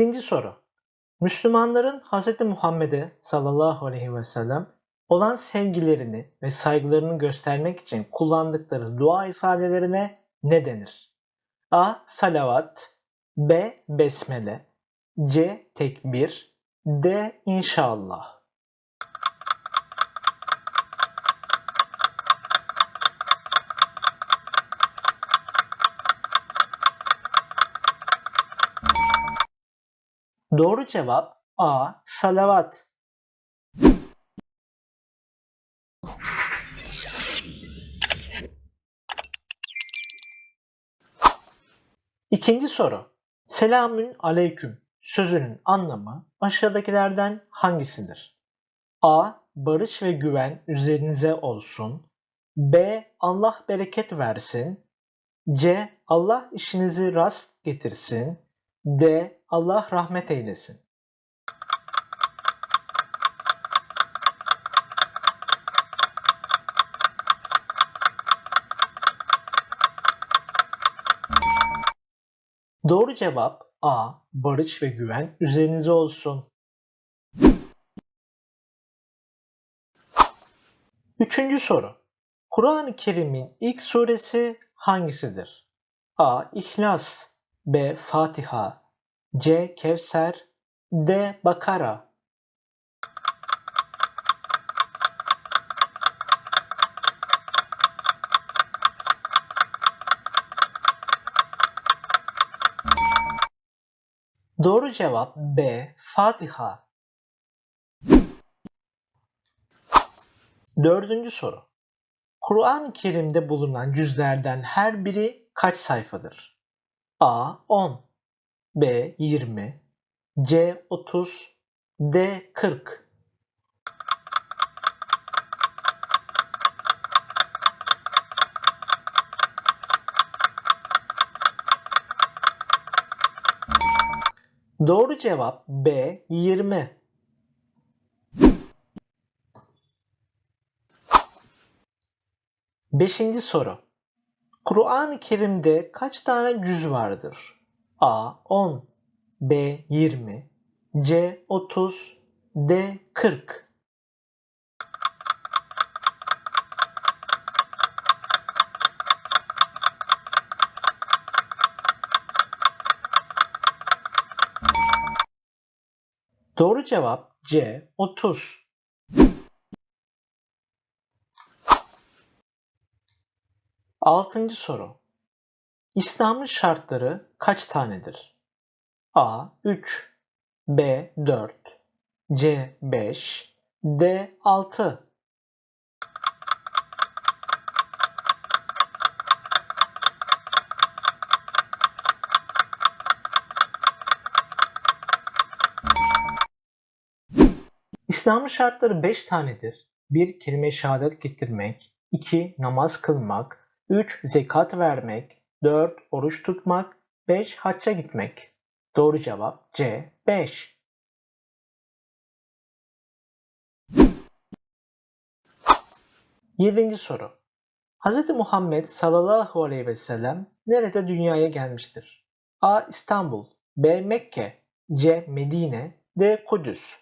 Birinci soru. Müslümanların Hz. Muhammed'e sallallahu aleyhi ve sellem olan sevgilerini ve saygılarını göstermek için kullandıkları dua ifadelerine ne denir? A. Salavat B. Besmele C. Tekbir D. İnşallah Doğru cevap A. Salavat. İkinci soru. Selamün aleyküm sözünün anlamı aşağıdakilerden hangisidir? A. Barış ve güven üzerinize olsun. B. Allah bereket versin. C. Allah işinizi rast getirsin. D. Allah rahmet eylesin. Doğru cevap A. Barış ve güven üzerinize olsun. Üçüncü soru. Kur'an-ı Kerim'in ilk suresi hangisidir? A. İhlas B. Fatiha C. Kevser D. Bakara Doğru cevap B. Fatiha. Dördüncü soru. Kur'an-ı Kerim'de bulunan cüzlerden her biri kaç sayfadır? A. 10 B. 20 C. 30 D. 40 Doğru cevap B. 20 Beşinci soru. Kur'an-ı Kerim'de kaç tane cüz vardır? A. 10 B. 20 C. 30 D. 40 Doğru cevap C. 30 Altıncı soru. İslam'ın şartları kaç tanedir? A. 3 B. 4 C. 5 D. 6 İslam'ın şartları 5 tanedir. 1. Kelime-i şehadet getirmek 2. Namaz kılmak 3. Zekat vermek 4. Oruç tutmak 5. Hacca gitmek. Doğru cevap C. 5. Yedinci soru. Hz. Muhammed sallallahu aleyhi ve sellem nerede dünyaya gelmiştir? A. İstanbul B. Mekke C. Medine D. Kudüs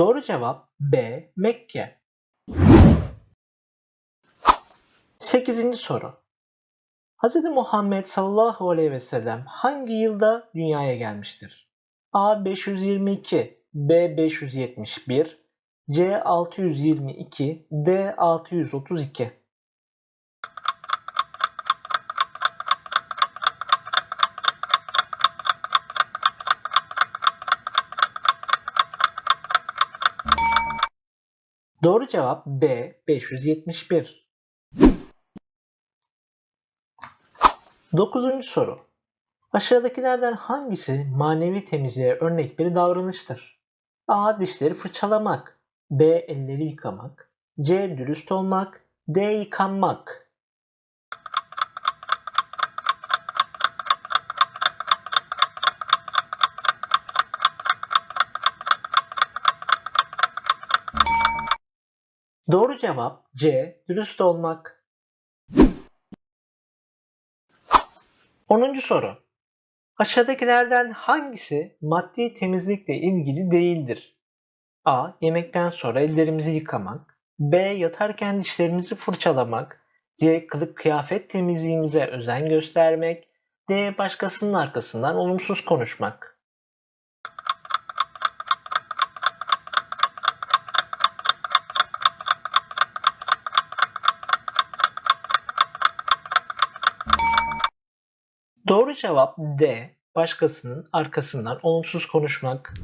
Doğru cevap B. Mekke. 8. soru. Hz. Muhammed sallallahu aleyhi ve sellem hangi yılda dünyaya gelmiştir? A 522, B 571, C 622, D 632. Doğru cevap B 571. Dokuzuncu soru. Aşağıdakilerden hangisi manevi temizliğe örnek bir davranıştır? A. Dişleri fırçalamak. B. Elleri yıkamak. C. Dürüst olmak. D. Yıkanmak. Doğru cevap C. Dürüst olmak. 10. soru. Aşağıdakilerden hangisi maddi temizlikle ilgili değildir? A. Yemekten sonra ellerimizi yıkamak. B. Yatarken dişlerimizi fırçalamak. C. Kılık kıyafet temizliğimize özen göstermek. D. Başkasının arkasından olumsuz konuşmak. Doğru cevap D. Başkasının arkasından olumsuz konuşmak.